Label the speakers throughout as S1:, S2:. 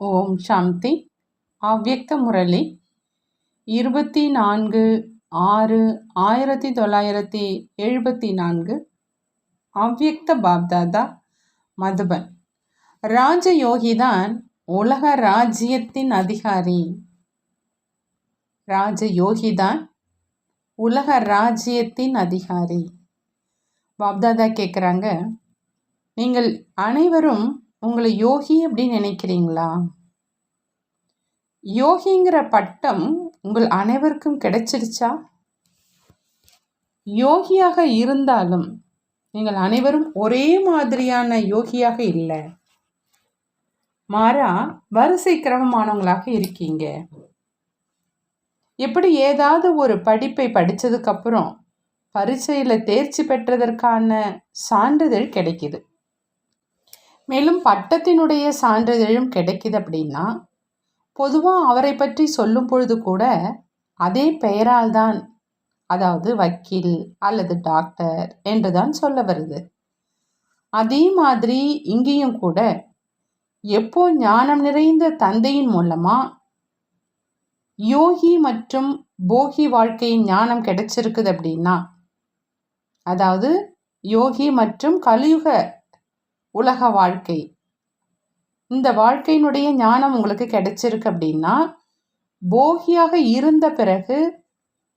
S1: ஓம் சாந்தி. அவ்யக்த முரளி இருபத்தி நான்கு ஆறு ஆயிரத்தி தொள்ளாயிரத்தி எழுபத்தி நான்கு அவ்யக்த பாப்தாதா மதுபன். ராஜயோகிதான் உலக ராஜ்யத்தின் அதிகாரி. ராஜயோகிதான் உலக ராஜ்யத்தின் அதிகாரி. பாப்தாதா கேட்குறாங்க நீங்கள் அனைவரும் உங்களை யோகி அப்படின்னு நினைக்கிறீங்களா? யோகிங்கிற பட்டம் உங்கள் அனைவருக்கும் கிடைச்சிருச்சா? யோகியாக இருந்தாலும் நீங்கள் அனைவரும் ஒரே மாதிரியான யோகியாக இல்லை. மாறா வரிசை கிரமமானவங்களாக இருக்கீங்க. எப்படி ஏதாவது ஒரு படிப்பை படித்ததுக்கப்புறம் பரீட்சையில் தேர்ச்சி பெற்றதற்கான சான்றிதழ் கிடைக்கிது. மேலும் பட்டத்தினுடைய சான்றிதழும் கிடைக்குது அப்படின்னா பொதுவாக அவரை பற்றி சொல்லும் பொழுது கூட அதே பெயரால் தான் அதாவது வக்கீல் அல்லது டாக்டர் என்று தான் சொல்ல வருது. அதே மாதிரி இங்கேயும் கூட எப்போ ஞானம் நிறைந்த தந்தையின் மூலமா யோகி மற்றும் போகி வாழ்க்கையின் ஞானம் கிடைச்சிருக்குது அப்படின்னா அதாவது யோகி மற்றும் கலியுக உலக வாழ்க்கை. இந்த வாழ்க்கையினுடைய ஞானம் உங்களுக்கு கிடைச்சிருக்கு அப்படின்னா போகியாக இருந்த பிறகு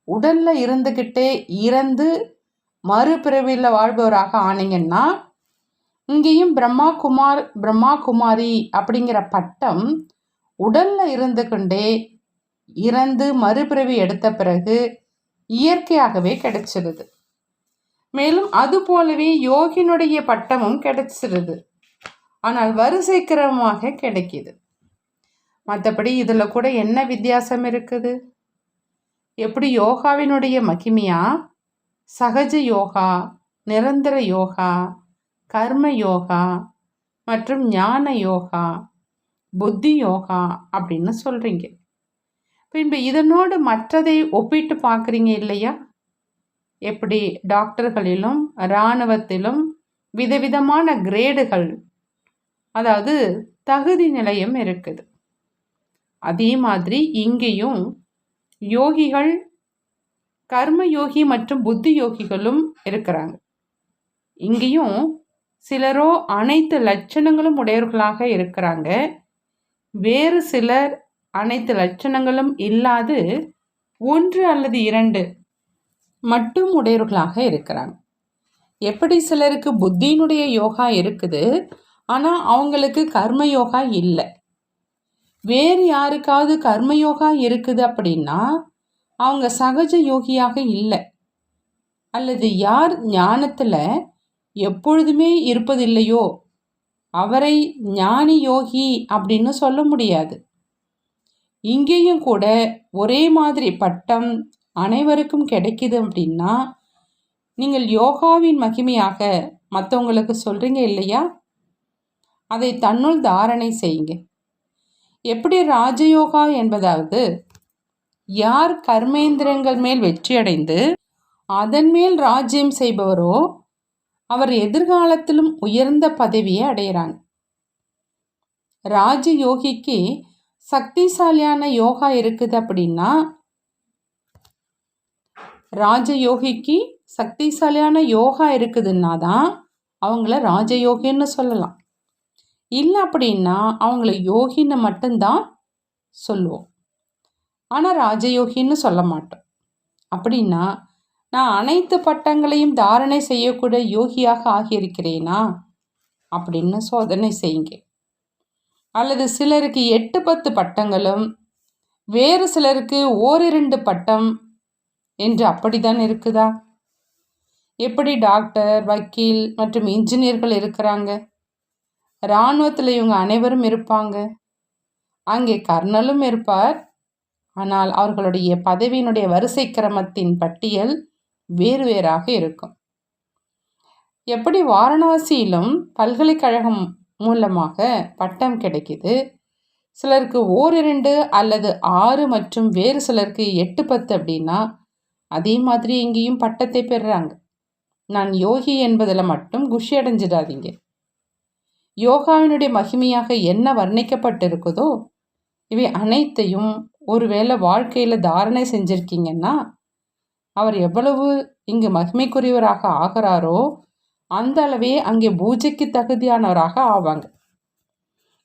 S1: உடல்ல இருந்துக்கிட்டே இறந்து மறுபிறவியில் வாழ்பவராக ஆனீங்கன்னா இங்கேயும் பிரம்மா குமார் பிரம்மா குமாரி அப்படிங்கிற பட்டம் உடல்ல இருந்து கொண்டே இறந்து மறுபிறவி எடுத்த பிறகு இயற்கையாகவே கிடைச்சிருது. மேலும் அது போலவே யோகினுடைய பட்டமும் கிடைச்சிருது. ஆனால் வரிசை கிரமமாக கிடைக்கிது. மற்றபடி இதில் கூட என்ன வித்தியாசம் இருக்குது? எப்படி யோகாவினுடைய மகிமையா? சகஜ யோகா நிரந்தர யோகா கர்ம யோகா மற்றும் ஞான யோகா புத்தி யோகா அப்படின்னு சொல்கிறீங்க பின்பு இதனோடு மற்றதை ஒப்பிட்டு பார்க்குறீங்க இல்லையா? எப்படி டாக்டர்களிலும் இராணுவத்திலும் விதவிதமான கிரேடுகள் அதாவது தகுதி நிலையம் இருக்குது. அதே மாதிரி இங்கேயும் யோகிகள் கர்ம யோகி மற்றும் புத்தி யோகிகளும் இருக்கிறாங்க. இங்கேயும் சிலரோ அனைத்து லட்சணங்களும் உடையவர்களாக இருக்கிறாங்க. வேறு சிலர் அனைத்து லட்சணங்களும் இல்லாது ஒன்று அல்லது இரண்டு மட்டும் உடையவர்களாக இருக்கிறாங்க. எப்படி சிலருக்கு புத்தியினுடைய யோகா இருக்குது ஆனால் அவங்களுக்கு கர்ம யோகா இல்லை. வேறு யாருக்காவது கர்ம யோகா இருக்குது அப்படின்னா அவங்க சகஜ யோகியாக இல்லை. அல்லது யார் ஞானத்தில் எப்பொழுதுமே இருப்பதில்லையோ அவரை ஞானி யோகி அப்படின்னு சொல்ல முடியாது. இங்கேயும் கூட ஒரே மாதிரி பட்டம் அனைவருக்கும் கிடைக்குது அப்படின்னா நீங்கள் யோகாவின் மகிமையாக மற்றவங்களுக்கு சொல்கிறீங்க இல்லையா? அதை தன்னுள் தாரணை செய்யுங்க. எப்படி ராஜயோகா என்பதாவது யார் கர்மேந்திரங்கள் மேல் வெற்றியடைந்து அதன் மேல் ராஜ்யம் செய்பவரோ அவர் எதிர்காலத்திலும் உயர்ந்த பதவியை அடைகிறாங்க. ராஜயோகிக்கு சக்திசாலியான யோகா இருக்குது அப்படின்னா ராஜயோகிக்கு சக்திசாலியான யோகா இருக்குதுன்னா தான் அவங்கள ராஜயோகின்னு சொல்லலாம். இல்லை அப்படின்னா அவங்கள யோகின்னு மட்டும்தான் சொல்லுவோம். ஆனால் ராஜயோகின்னு சொல்ல மாட்டோம். அப்படின்னா நான் அனைத்து பட்டங்களையும் தாரணை செய்யக்கூடிய யோகியாக ஆகியிருக்கிறேனா? அப்படின்னு சோதனை செய்யுங்க. அல்லது சிலருக்கு எட்டு பத்து பட்டங்களும் வேறு சிலருக்கு ஓரிரண்டு பட்டம் என்று அப்படித்தான் இருக்குதா? எப்படி டாக்டர் வக்கீல் மற்றும் இன்ஜினியர்கள் இருக்கிறாங்க? இராணுவத்தில் இவங்க அனைவரும் இருப்பாங்க. அங்கே கர்னலும் இருப்பார். ஆனால் அவர்களுடைய பதவியினுடைய வரிசை கிரமத்தின் பட்டியல் வேறு வேறாக இருக்கும். எப்படி வாரணாசியிலும் பல்கலைக்கழகம் மூலமாக பட்டம் கிடைக்குது? சிலருக்கு ஓரிரண்டு அல்லது ஆறு மற்றும் வேறு சிலருக்கு எட்டு பத்து அப்படின்னா அதே மாதிரி இங்கேயும் பட்டத்தை பெறுறாங்க. நான் யோகி என்பதில் மட்டும் குஷி அடைஞ்சிடாதீங்க. யோகாவினுடைய மகிமையாக என்ன வர்ணிக்கப்பட்டிருக்குதோ இவை அனைத்தையும் ஒருவேளை வாழ்க்கையில் தாரணை செஞ்சுருக்கீங்கன்னா அவர் எவ்வளவு இங்கு மகிமைக்குரியவராக ஆகிறாரோ அந்த அளவே அங்கே பூஜைக்கு தகுதியானவராக ஆவாங்க.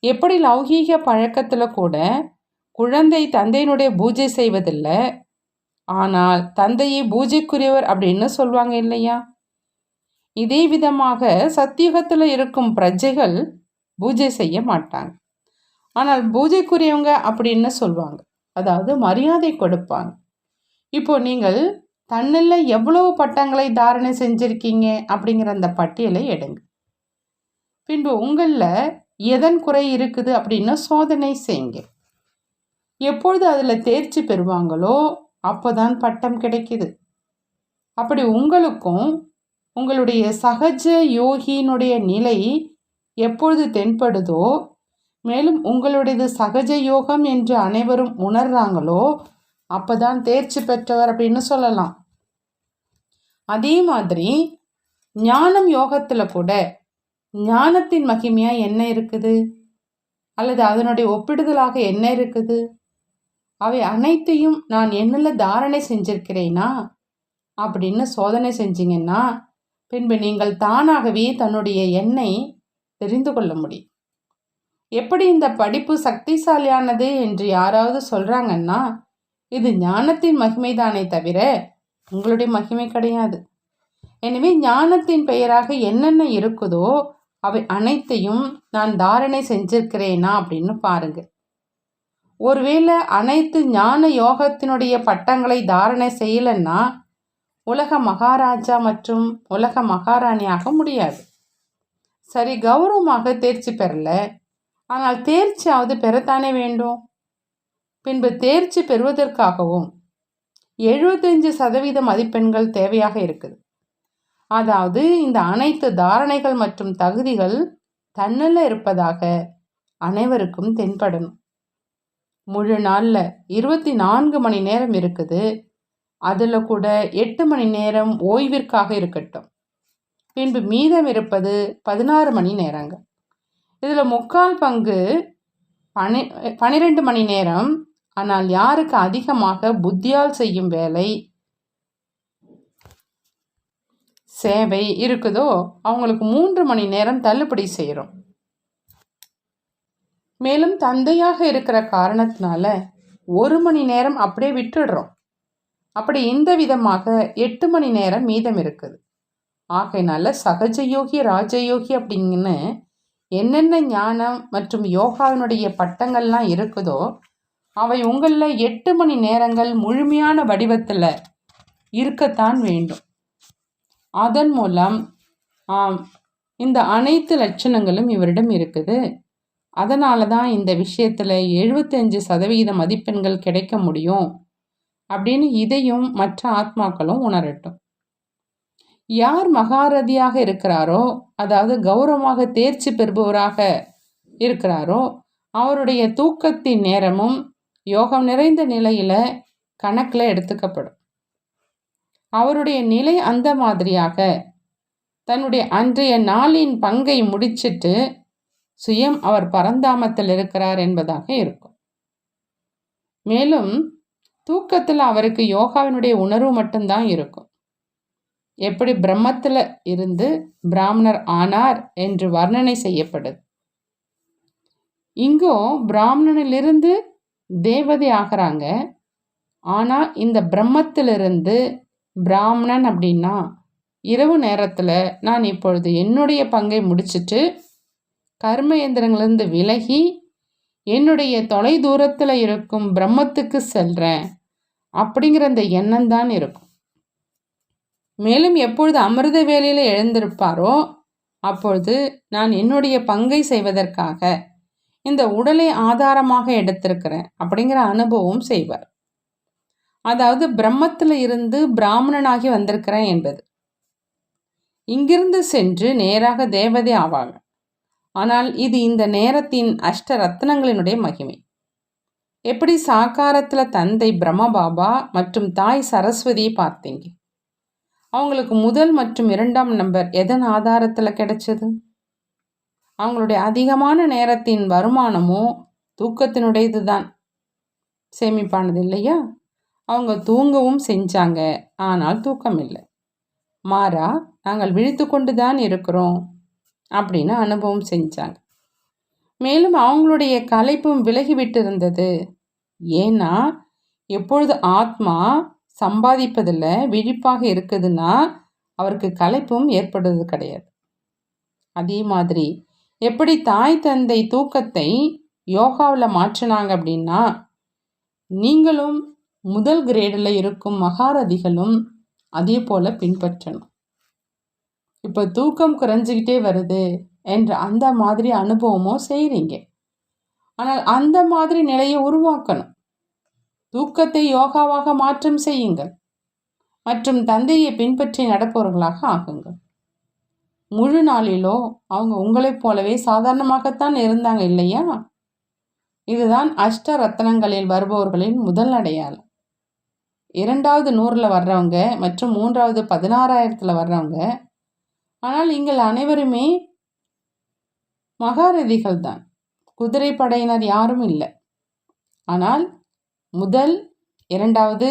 S1: எப்படி லௌகீக பழக்கத்தில் கூட குழந்தை தந்தையினுடைய பூஜை செய்வதில்லை ஆனால் தந்தையை பூஜைக்குரியவர் அப்படின்னு சொல்லுவாங்க இல்லையா? இதே விதமாக சத்தியுகத்தில் இருக்கும் பிரஜைகள் பூஜை செய்ய மாட்டாங்க. ஆனால் பூஜைக்குரியவங்க அப்படின்னு சொல்லுவாங்க. அதாவது மரியாதை கொடுப்பாங்க. இப்போ நீங்கள் தன்னில் எவ்வளவு பட்டங்களை தாரணை செஞ்சுருக்கீங்க அப்படிங்கிற அந்த பட்டியலை எடுங்க. பின்பு உங்களில் எதன் குறை இருக்குது அப்படின்னு சோதனை செய்யுங்க. எப்பொழுது அதில் தேர்ச்சி பெறுவாங்களோ அப்போதான் பட்டம் கிடைக்குது. அப்படி உங்களுக்கும் உங்களுடைய சகஜ யோகியினுடைய நிலை எப்பொழுது தென்படுதோ மேலும் உங்களுடையது சகஜ யோகம் என்று அனைவரும் உணர்றாங்களோ அப்போதான் தேர்ச்சி பெற்றவர் அப்படின்னு சொல்லலாம். அதே மாதிரி ஞானம் யோகத்தில் கூட ஞானத்தின் மகிமையாக என்ன இருக்குது? அல்லது அதனுடைய ஒப்பிடுதலாக என்ன இருக்குது? அவை அனைத்தையும் நான் என்னில் தாரணை செஞ்சிருக்கிறேனா? அப்படின்னு சோதனை செஞ்சீங்கன்னா பின்பு நீங்கள் தானாகவே தன்னுடைய எண்ணை தெரிந்து கொள்ள முடியும். எப்படி இந்த படிப்பு சக்திசாலியானது என்று யாராவது சொல்கிறாங்கன்னா இது ஞானத்தின் மகிமைதானே தவிர உங்களுடைய மகிமை கிடையாது. எனவே ஞானத்தின் பெயராக என்னென்ன இருக்குதோ அவை அனைத்தையும் நான் தாரணை செஞ்சிருக்கிறேனா அப்படின்னு பாருங்கள் ஒருவேளை அனைத்து ஞான யோகத்தினுடைய பட்டங்களை தாரணை செய்யலைன்னா உலக மகாராஜா மற்றும் உலக மகாராணியாக முடியாது. சரி கௌரவமாக தேர்ச்சி பெறல. ஆனால் தேர்ச்சியாவது பெறத்தானே வேண்டும்? பின்பு தேர்ச்சி பெறுவதற்காகவும் எழுபத்தஞ்சு சதவீத மதிப்பெண்கள் தேவையாக இருக்குது. அதாவது இந்த அனைத்து தாரணைகள் மற்றும் தகுதிகள் தன்னில் இருப்பதாக அனைவருக்கும் தென்படணும். முழு நாளில் இருபத்தி நான்கு மணி நேரம் இருக்குது. அதில் கூட எட்டு மணி நேரம் ஓய்விற்காக இருக்கட்டும். பின்பு மீதம் இருப்பது பதினாறு மணி நேரங்கள். இதில் முக்கால் பங்கு பனி பனிரெண்டு மணி நேரம். ஆனால் யாருக்கு அதிகமாக புத்தியால் செய்யும் வேலை? சேவை இருக்குதோ? அவங்களுக்கு மூன்று மணி நேரம் தள்ளுபடி செய்கிறோம் மேலும் தந்தையாக இருக்கிற காரணத்தினால ஒரு மணி நேரம் அப்படியே விட்டுடுறோம். அப்படி இந்த விதமாக எட்டு மணி நேரம் மீதம் இருக்குது. ஆகையினால சகஜயோகி ராஜயோகி அப்படிங்கன்னு என்னென்ன ஞானம் மற்றும் யோகாவினுடைய பட்டங்கள்லாம் இருக்குதோ அவை உங்களில் எட்டு மணி நேரங்கள் முழுமையான வடிவத்தில் இருக்கத்தான் வேண்டும். அதன் மூலம் இந்த அனைத்து லட்சணங்களும் இவரிடம் இருக்குது. அதனால தான் இந்த விஷயத்தில் எழுபத்தஞ்சு சதவீத மதிப்பெண்கள் கிடைக்க முடியும் அப்படின்னு இதையும் மற்ற ஆத்மாக்களும் உணரட்டும். யார் மகாரதியாக இருக்கிறாரோ அதாவது கௌரவமாக தேர்ச்சி பெறுபவராக இருக்கிறாரோ அவருடைய தூக்கத்தின் நேரமும் யோகம் நிறைந்த நிலையில் கணக்கில் எடுத்துக்கப்படும். அவருடைய நிலை அந்த மாதிரியாக தன்னுடைய அன்றைய நாளின் பங்கை முடிச்சிட்டு சுயம் அவர் பரந்தாமத்தில் இருக்கிறார் என்பதாக இருக்கும். மேலும் தூக்கத்தில் அவருக்கு யோகாவினுடைய உணர்வு மட்டும்தான் இருக்கும். எப்படி பிரம்மத்தில் இருந்து பிராமணர் ஆனார் என்று வர்ணனை செய்யப்படுது. இங்கோ பிராமணனிலிருந்து தேவதை ஆகிறாங்க. ஆனால் இந்த பிரம்மத்திலிருந்து பிராமணன் அப்படின்னா இரவு நேரத்தில் நான் இப்பொழுது என்னுடைய பங்கை முடிச்சுட்டு கர்ம இயந்திரங்களிலிருந்து விலகி என்னுடைய தொலை தூரத்தில் இருக்கும் பிரம்மத்துக்கு செல்கிறேன் அப்படிங்கிற அந்த எண்ணம் தான் இருக்கும். மேலும் எப்பொழுது அமிர்த வேலையில் எழுந்திருப்பாரோ அப்பொழுது நான் என்னுடைய பங்கை செய்வதற்காக இந்த உடலை ஆதாரமாக எடுத்திருக்கிறேன் அப்படிங்கிற அனுபவம் செய்வார். அதாவது பிரம்மத்தில் இருந்து பிராமணனாகி வந்திருக்கிறேன் என்பது. இங்கிருந்து சென்று நேராக தேவதை ஆவாங்க. ஆனால் இது இந்த நேரத்தின் அஷ்ட ரத்னங்களினுடைய மகிமை. எப்படி சாக்காரத்தில் தந்தை பிரம்மபாபா மற்றும் தாய் சரஸ்வதியை பார்த்தீங்க? அவங்களுக்கு முதல் மற்றும் இரண்டாம் நம்பர் எதன் ஆதாரத்தில் கிடைச்சது? அவங்களுடைய அதிகமான நேரத்தின் வருமானமும் தூக்கத்தினுடையது தான் சேமிப்பானது இல்லையா? அவங்க தூங்கவும் செஞ்சாங்க ஆனால் தூக்கம் இல்லை மாறா நாங்கள் விழித்து கொண்டு தான் இருக்கிறோம். அப்படின்னு அனுபவம் செஞ்சாங்க. மேலும் அவங்களுடைய கலைப்பும் விலகிவிட்டு இருந்தது ஏன்னா எப்பொழுது ஆத்மா சம்பாதிப்பதில் விழிப்பாக இருக்குதுன்னா அவருக்கு கலைப்பும் ஏற்படுவது கிடையாது. அதே மாதிரி எப்படி தாய் தந்தை தூக்கத்தை யோகாவில் மாற்றினாங்க அப்படின்னா நீங்களும் முதல் கிரேடில் இருக்கும் மகாரதிகளும் அதே போல் பின்பற்றணும். இப்போ தூக்கம் குறைஞ்சிக்கிட்டே வருது என்ற அந்த மாதிரி அனுபவமோ செய்கிறீங்க ஆனால் அந்த மாதிரி நிலையை உருவாக்கணும். தூக்கத்தை யோகாவாக மாற்றம் செய்யுங்கள். மற்றும் தந்தையை பின்பற்றி நடப்பவர்களாக ஆகுங்கள். முழு நாளிலோ அவங்க உங்களைப் போலவே சாதாரணமாகத்தான் இருந்தாங்க இல்லையா? இதுதான் அஷ்ட ரத்தனங்களில் வருபவர்களின் முதல் அடையாளம். இரண்டாவது நூறில் வர்றவங்க மற்றும் மூன்றாவது பதினாறாயிரத்தில் வர்றவங்க ஆனால் நீங்கள் அனைவருமே மகாரதிகள் தான் குதிரை படையினர் யாரும் இல்லை. ஆனால் முதல் இரண்டாவது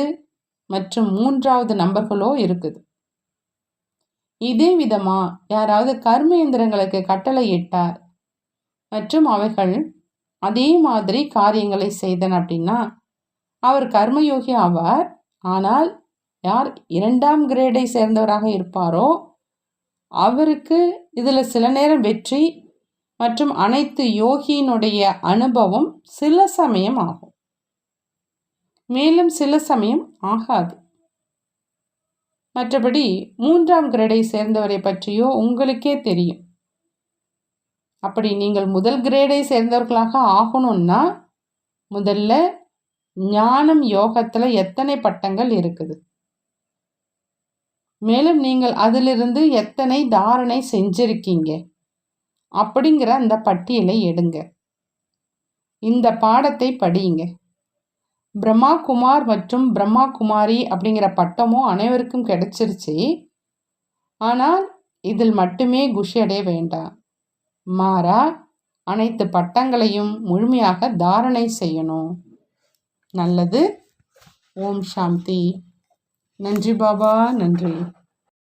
S1: மற்றும் மூன்றாவது நம்பர்களோ இருக்குது. இதே விதமா யாராவது கர்ம இயந்திரங்களுக்கு கட்டளை இட்டார் மற்றும் அவைகள் அதே மாதிரி காரியங்களை செய்தன அப்படின்னா அவர் கர்மயோகி ஆவார். ஆனால் யார் இரண்டாம் கிரேடை சேர்ந்தவராக இருப்பாரோ அவருக்கு இதில் சில நேரம் வெற்றி மற்றும் அனைத்து யோகியினுடைய அனுபவம் சில சமயம் ஆகும். மேலும் சில சமயம் ஆகாது. மற்றபடி மூன்றாம் கிரேடை சேர்ந்தவரை பற்றியோ உங்களுக்கே தெரியும். அப்படி நீங்கள் முதல் கிரேடை சேர்ந்தவர்களாக ஆகணும்னா முதல்ல ஞானம் யோகத்தில் எத்தனை பட்டங்கள் இருக்குது? மேலும் நீங்கள் அதிலிருந்து எத்தனை தாரணை செஞ்சிருக்கீங்க? அப்படிங்கிற அந்த பட்டியலை எடுங்க. இந்த பாடத்தை படியுங்க. பிரம்மா குமார் மற்றும் பிரம்மா குமாரி அப்படிங்கிற பட்டமும் அனைவருக்கும் கிடைச்சிருச்சு. ஆனால் இதில் மட்டுமே குஷி அடைய வேண்டாம். மாறா அனைத்து பட்டங்களையும் முழுமையாக தாரணை செய்யணும். நல்லது. ஓம் சாந்தி. நன்றி பாபா நன்றி.